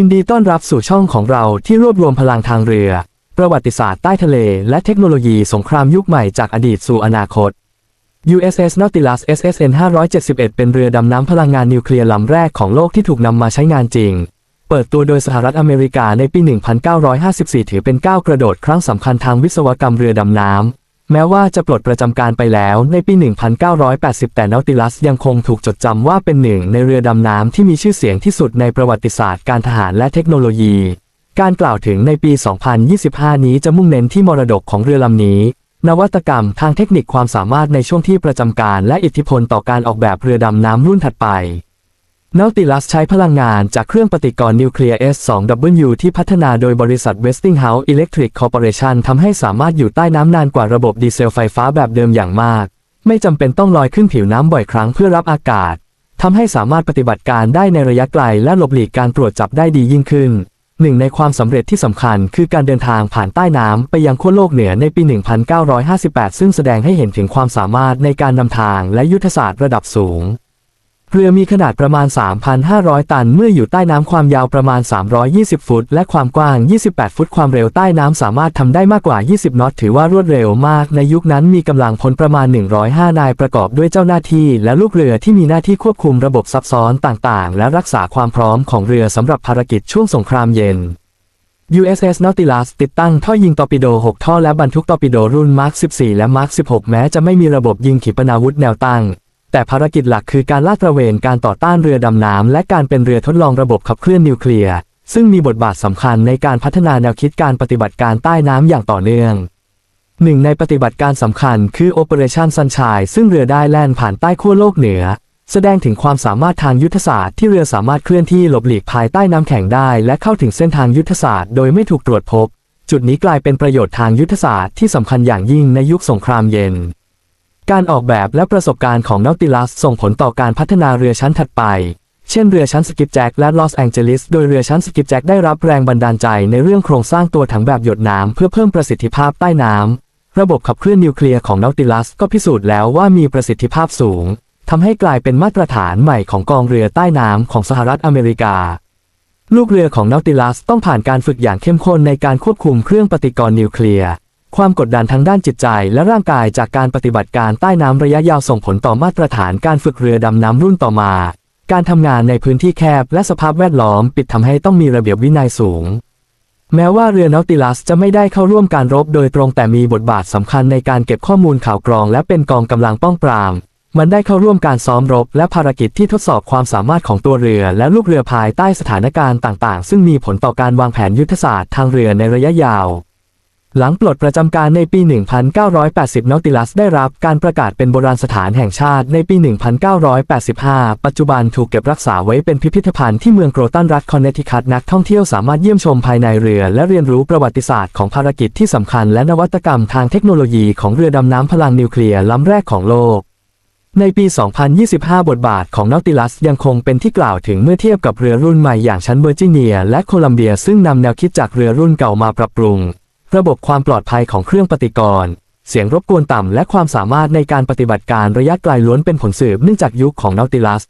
ินดีต้อนรับสู่ช่องของเราที่รวบรวมพลังทางเรือ ประวัติศาสตร์ใต้ทะเล และเทคโนโลยีสงครามยุคใหม่จากอดีตสู่อนาคต USS Nautilus SSN 571 เป็นเรือดำน้ำพลังงานนิวเคลียร์ลำแรกของโลกที่ถูกนำมาใช้งานจริง เปิดตัวโดยสหรัฐอเมริกาในปี 1954 ถือเป็นก้าวกระโดดครั้งสำคัญทางวิศวกรรมเรือดำน้ำ แม้ว่าจะปลดประจำการไปแล้วในปี 1980 แต่ Nautilus ยังคงถูกจดจำว่าเป็นหนึ่งในเรือดำน้ำที่มีชื่อเสียงที่สุดในประวัติศาสตร์การทหารและเทคโนโลยี การกล่าวถึงในปี 2025 นี้จะมุ่งเน้นที่มรดกของเรือลำนี้ นวัตกรรมทางเทคนิคความสามารถในช่วงที่ประจำการและอิทธิพลต่อการออกแบบเรือดำน้ำรุ่นถัดไป Nautilus ใช้พลังงานจากเครื่องปฏิกรณ์นิวเคลียร์ S2W ที่พัฒนาโดยบริษัท Westinghouse Electric Corporation ทำให้สามารถอยู่ใต้น้ำนานกว่าระบบดีเซลไฟฟ้าแบบเดิมอย่างมาก ไม่จำเป็นต้องลอยขึ้นผิวน้ำบ่อยครั้งเพื่อรับอากาศทำให้สามารถปฏิบัติการได้ในระยะไกลและหลบหลีกการตรวจจับได้ดียิ่งขึ้น หนึ่งในความสำเร็จที่สำคัญคือการเดินทางผ่านใต้น้ำไปยังขั้วโลกเหนือในปี 1958 ซึ่งแสดงให้เห็นถึงความสามารถในการนำทางและยุทธศาสตร์ระดับสูง เรือมีขนาดประมาณ 3,500 ตัน เมื่ออยู่ใต้น้ำความยาวประมาณ 320 ฟุต และความกว้าง 28 ฟุต ความเร็วใต้น้ำสามารถทำได้มากกว่า 20 นอต ถือว่ารวดเร็วมาก ในยุคนั้นมีกำลังพลประมาณ 105 นายประกอบด้วยเจ้าหน้าที่ และลูกเรือที่มีหน้าที่ควบคุมระบบซับซ้อนต่างๆ และรักษาความพร้อมของเรือสำหรับภารกิจช่วงสงครามเย็น USS Nautilus ติดตั้งท่อยิงตอร์ปิโด 6 ท่อและบรรทุกตอร์ปิโดรุ่น Mark 14 และ Mark 16 แม้จะไม่มีระบบยิงขีปนาวุธแนวตั้ง แต่ภารกิจหลักคือการลาดตระเวนการต่อต้านเรือดำน้ำและการเป็นเรือทดลองระบบขับเคลื่อนนิวเคลียร์ ซึ่งมีบทบาทสำคัญในการพัฒนาแนวคิดการปฏิบัติการใต้น้ำอย่างต่อเนื่องหนึ่งในปฏิบัติการสำคัญคือ Operation Sunshine ซึ่งเรือได้แล่นผ่านใต้ขั้วโลกเหนือ แสดงถึงความสามารถทางยุทธศาสตร์ที่เรือสามารถเคลื่อนที่หลบหลีกภายใต้น้ำแข็งได้ และเข้าถึงเส้นทางยุทธศาสตร์โดยไม่ถูกตรวจพบ จุดนี้กลายเป็นประโยชน์ทางยุทธศาสตร์ที่สำคัญอย่างยิ่งในยุคสงครามเย็น การออกแบบและประสบการณ์ของน a ติลัสส่งผลต่อการพัฒนาเรือชั้นถัดไป เช่นเรือชั้นสกิปแจ็คและลอสแองเจลิส โดยเรือชั้นสกิปแจ็คได้รับแรงบันดาลใจในเรื่องโครงสร้างตัวถังแบบหยดน้ำเพื่อเพิ่มประสิทธิภาพใต้น้ำ ระบบขับเคลื่อนนิวเคลียร์ของน a ติลัสก็พิสูจน์แล้วว่ามีประสิทธิภาพสูงทำให้กลายเป็นมาตรฐานใหม่ของกองเรือใต้น้ำของสหรัฐอเมริกา ลูกเรือของน a ติลัสต้องผ่านการฝึกอย่างเข้มข้นในการควบคุมเครื่องปฏิกรณ์นิวเคลียร์ ความกดดันทางด้านจิตใจและร่างกายจากการปฏิบัติการใต้น้ำระยะยาวส่งผลต่อมาตรฐานการฝึกเรือดำน้ำรุ่นต่อมา การทำงานในพื้นที่แคบและสภาพแวดล้อมปิดทำให้ต้องมีระเบียบวินัยสูง แม้ว่าเรือนาติลัสจะไม่ได้เข้าร่วมการรบโดยตรงแต่มีบทบาทสำคัญในการเก็บข้อมูลข่าวกรอง และเป็นกองกำลังป้องปราม มันได้เข้าร่วมการซ้อมรบ และภารกิจที่ทดสอบความสามารถของตัวเรือ และลูกเรือภายใต้สถานการณ์ต่าง ๆ ซึ่งมีผลต่อการวางแผนยุทธศาสตร์ทางเรือในระยะยาว หลังปลดประจำการในปี 1980 Nautilus ได้รับการประกาศเป็นโบราณสถานแห่งชาติในปี 1985 ปัจจุบันถูกเก็บรักษาไว้เป็นพิพิธภัณฑ์ที่เมืองโกรตันรัฐคอนเนตทิคัตนักท่องเที่ยวสามารถเยี่ยมชมภายในเรือ และเรียนรู้ประวัติศาสตร์ของภารกิจที่สำคัญและนวัตกรรมทางเทคโนโลยีของเรือดำน้ำพลังนิวเคลียร์ลำแรกของโลกในปี 2025 บทบาทของ Nautilus ยังคงเป็นที่กล่าวถึงเมื่อเทียบกับเรือรุ่นใหม่อย่างชั้นเวอร์จิเนีย และโคลัมเบียซึ่งนำแนวคิดจากเรือรุ่นเก่ามาปรับปรุง ระบบความปลอดภัยของเครื่องปฏิกรณ์ เสียงรบกวนต่ำและความสามารถในการปฏิบัติการระยะไกลล้วนเป็นผลสืบเนื่องจากยุคของ Nautilus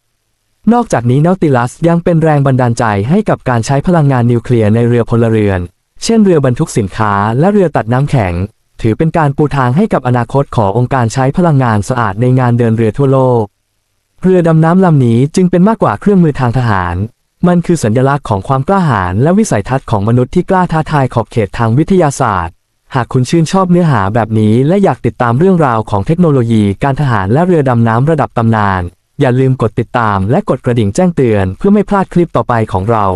นอกจากนี้ Nautilus ยังเป็นแรงบันดาลใจให้กับการใช้พลังงานนิวเคลียร์ในเรือพลเรือน เช่นเรือบรรทุกสินค้าและเรือตัดน้ำแข็ง ถือเป็นการปูทางให้กับอนาคตขององค์การใช้พลังงานสะอาดในงานเดินเรือทั่วโลก เรือดำน้ำลำนี้จึงเป็นมากกว่าเครื่องมือทางทหาร มันคือสัญลักษณ์ของความกล้าหาญและวิสัยทัศน์ของมนุษย์ที่กล้าท้าทายขอบเขตทางวิทยาศาสตร์ หากคุณชื่นชอบเนื้อหาแบบนี้และอยากติดตามเรื่องราวของเทคโนโลยีการทหารและเรือดำน้ำระดับตำนาน อย่าลืมกดติดตามและกดกระดิ่งแจ้งเตือนเพื่อไม่พลาดคลิปต่อไปของเรา